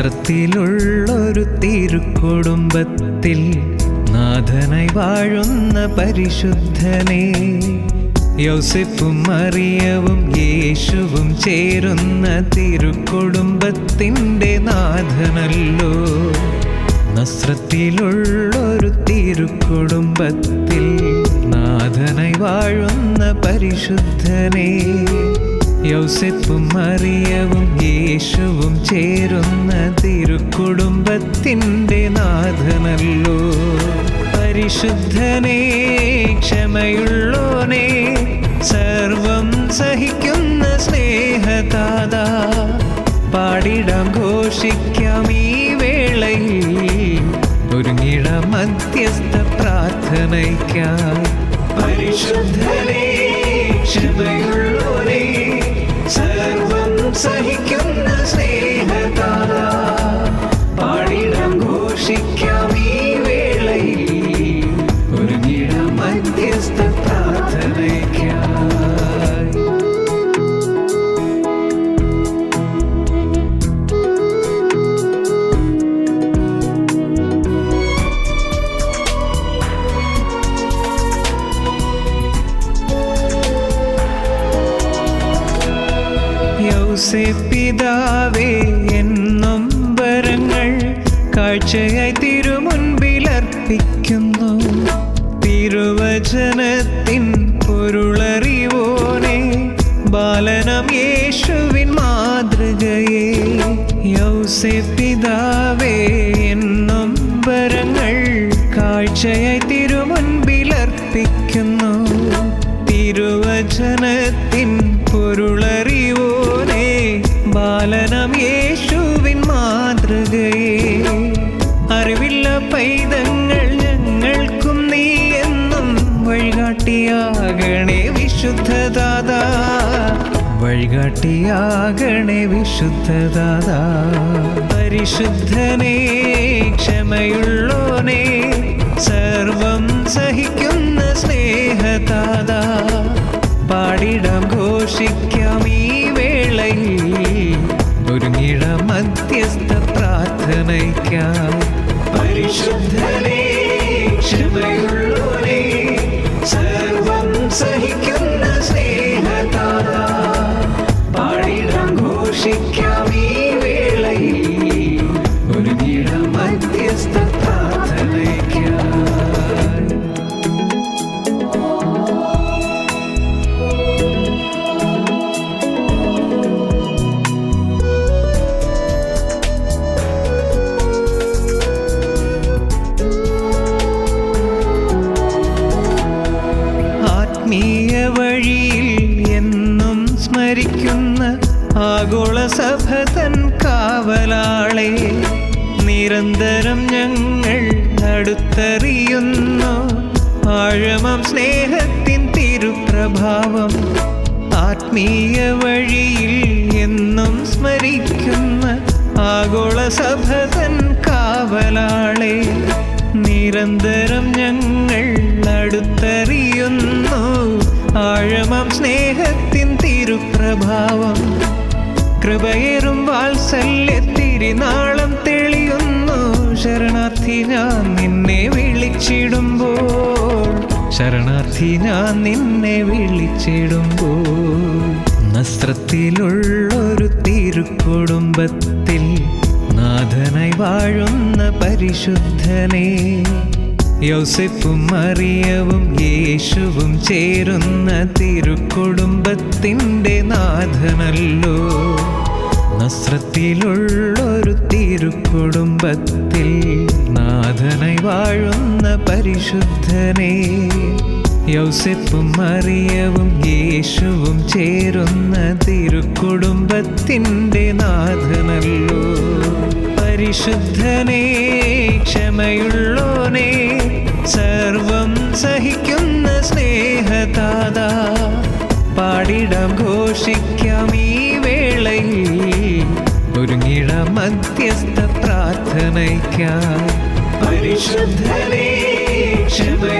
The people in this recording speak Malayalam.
നസ്രത്തിലുള്ളൊരു തിരുക്കുടുംബത്തിൽ നാഥനായി വാഴുന്ന പരിശുദ്ധനെ യോസിപ്പും മറിയവും യേശുവും ചേരുന്ന തിരുക്കുടുംബത്തിന്റെ നാഥനല്ലോ. നസ്രത്തിലുള്ളൊരു തിരുക്കുടുംബത്തിൽ നാഥനായി വാഴുന്ന പരിശുദ്ധനെ യൗസിപ്പും മറിയവും യേശുവും ചേരുന്ന തിരുക്കുടുംബത്തിന്റെ നാഥനല്ലോ. പരിശുദ്ധനേ ക്ഷമയുള്ളോനെ സർവം സഹിക്കുന്ന സ്നേഹതാത പാടിടാം ഘോഷിക്കാം ഈ വേളയിൽ. ഒരുങ്ങിട മധ്യസ്ഥ പ്രാർത്ഥനയ്ക്കായി. പരിശുദ്ധനെ ക്ഷമയുള്ളോനെ സർവം സഹിക്കുന്ന യൗസേപ്പിതാവേ എന്നും വരങ്ങൾ കാഴ്ചയായി തിരുമുൻപിലർപ്പിക്കുന്നു. തിരുവചനത്തിൻ പൊരുളറിവോനെ ബാലനം യേശുവിൻ മാതൃകയെ. യൗസേപ്പിതാവേ എന്നും വരങ്ങൾ കാഴ്ചയായി തിരുമുൻപിലർപ്പിക്കുന്നു. തിരുവചനത്തിൻ പൊരുളറിവോനെ വഴികാട്ടിയാകണേ വിശുദ്ധദാതാ. പരിശുദ്ധനേ ക്ഷമയുള്ളോനേ സർവം സഹിക്കുന്ന സ്നേഹദാതാ. പാടിടം ഘോഷിക്കാം ഈ വേളയിൽ. ഒരുങ്ങിട മധ്യസ്ഥ പ്രാർത്ഥനയ്ക്കാം. പരിശുദ്ധനേ ക്ഷമയുള്ളോനെ വഴിയിൽ എന്നും സ്മരിക്കുന്ന ആഗോള സഭതൻ കാവലാളെ നിരന്തരം ഞങ്ങൾ അടുത്തറിയുന്നു. ആഴമം സ്നേഹത്തിൻ തിരുപ്രഭാവം ആത്മീയ വഴിയിൽ എന്നും സ്മരിക്കുന്ന ആഗോള സഭതൻ കാവലാളെ നിരന്തരം ഞങ്ങൾ അടുത്തറിയുന്നു. ആഴമം സ്നേഹത്തിൻ തിരുപ്രഭാവം. കൃപയേറും വാത്സല്യത്തിരിനാളം തെളിയുന്നു. ശരണാർത്ഥി ഞാൻ നിന്നെ വിളിച്ചിടുമ്പോൾ. ശരണാർത്ഥി ഞാൻ നിന്നെ വിളിച്ചിടുമ്പോൾ. നസ്രത്തിലുള്ളൊരു തിരുക്കുടുംബത്തിൽ നാഥനായി വാഴുന്ന പരിശുദ്ധനെ യോസിപ്പും മറിയവും യേശുവും ചേരുന്ന തിരുക്കുടുംബത്തിന്റെ നാഥനല്ലോ. നസ്രത്തിലുള്ളൊരു തിരുക്കുടുംബത്തിൽ നാഥനായി വാഴുന്ന പരിശുദ്ധനെ. യൗസെപ്പും മറിയവും യേശുവും ചേരുന്ന തിരുക്കുടുംബത്തിന്റെ നാഥനല്ലോ. പരിശുദ്ധനേ ക്ഷമയുള്ളോനേ സർവം സഹിക്കുന്ന സ്നേഹതാത പാടിടാം ഘോഷിക്കാം ഈ വേളയിൽ. ഒരുങ്ങിട മധ്യസ്ഥ പ്രാർത്ഥനയ്ക്കാം. പരിശുദ്ധനേ ക്ഷമയുള്ളോനേ